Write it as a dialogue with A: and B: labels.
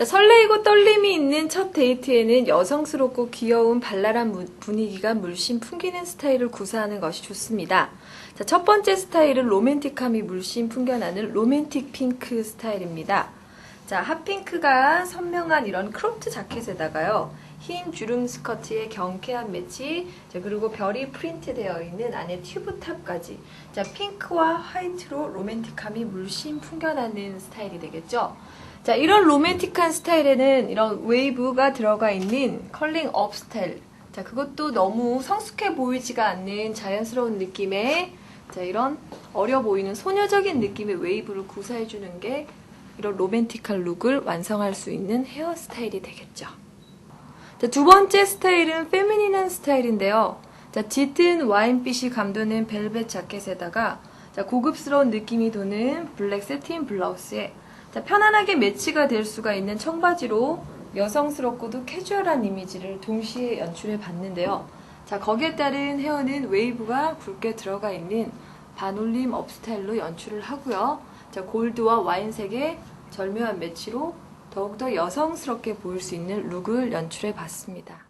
A: 자, 설레이고 떨림이 있는 첫 데이트에는 여성스럽고 귀여운 발랄한 무- 분위기가 물씬 풍기는 스타일을 구사하는 것이 좋습니다. 자, 첫 번째 스타일은 로맨틱함이 물씬 풍겨나는 로맨틱 핑크 스타일입니다. 자, 핫핑크가 선명한 이런 크롭트 자켓에다가요. 흰 주름 스커트에 경쾌한 매치, 자, 그리고 별이 프린트 되어 있는 안에 튜브탑까지. 자, 핑크와 화이트로 로맨틱함이 물씬 풍겨나는 스타일이 되겠죠. 자, 이런 로맨틱한 스타일에는 이런 웨이브가 들어가 있는 컬링 업 스타일. 자, 그것도 너무 성숙해 보이지가 않는 자연스러운 느낌의 자, 이런 어려 보이는 소녀적인 느낌의 웨이브를 구사해주는 게 이런 로맨틱한 룩을 완성할 수 있는 헤어스타일이 되겠죠. 자, 두 번째 스타일은 페미닌한 스타일인데요. 자, 짙은 와인빛이 감도는 벨벳 자켓에다가 자, 고급스러운 느낌이 도는 블랙 세틴 블라우스에 자, 편안하게 매치가 될 수가 있는 청바지로 여성스럽고도 캐주얼한 이미지를 동시에 연출해 봤는데요. 자, 거기에 따른 헤어는 웨이브가 굵게 들어가 있는 반올림 업 스타일로 연출을 하고요. 자, 골드와 와인색의 절묘한 매치로 더욱더 여성스럽게 보일 수 있는 룩을 연출해 봤습니다.